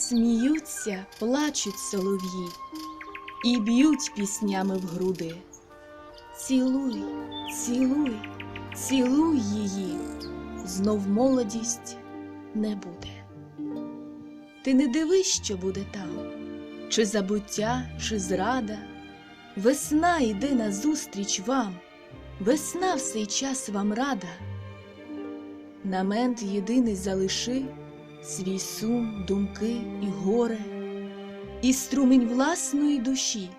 Сміються, плачуть солов'ї і б'ють піснями в груди. Цілуй, цілуй, цілуй її, знов молодість не буде. Ти не дивись, що буде там, чи забуття, чи зрада. Весна йде назустріч вам, весна в цей час вам рада. Намент єдиний залиши свій сум, думки і горе, і струмінь власної душі,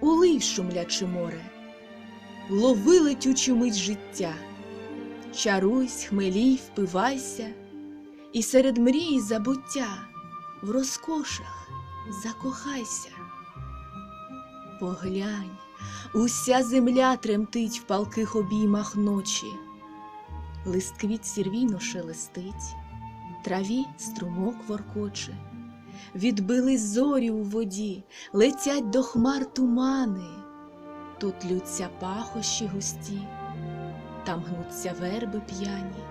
улий в шумляче море, лови летючу мить життя, чаруйсь, хмелій, впивайся, і серед мрії забуття в розкошах закохайся. Поглянь, уся земля тремтить в палких обіймах ночі. Лист квіт сірвійно шелестить, траві струмок воркоче, відбили зорі у воді, летять до хмар тумани. Тут лються пахощі густі, там гнуться верби п'яні.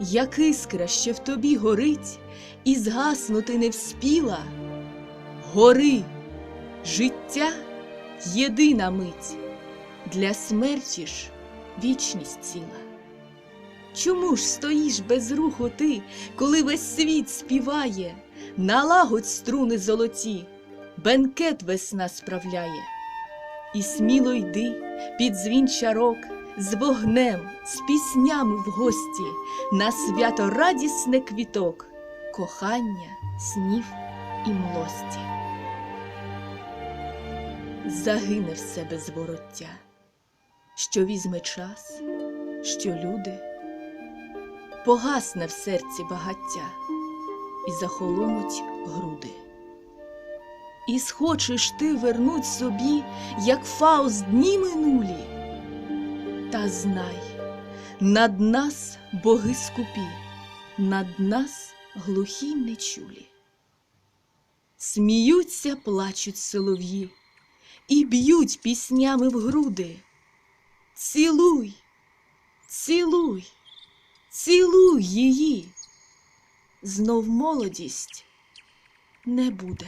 Як іскра, що в тобі горить, і згаснути не вспіла, гори, життя єдина мить, для смерті ж вічність ціла. Чому ж стоїш без руху ти, коли весь світ співає, налагодь струни золоті, бенкет весна справляє, і сміло йди під дзвін чарок, з вогнем, з піснями в гості, на свято радісне квіток, кохання, снів і млості. Загине все без вороття, що візьме час, що люди, погасне в серці багаття і захолонуть груди. І схочеш ти вернуть собі, як Фауст дні минулі, та знай, над нас боги скупі, над нас глухі нечулі. Сміються, плачуть солов'ї і б'ють піснями в груди. Цілуй, цілуй, цілуй її, знов молодість не буде.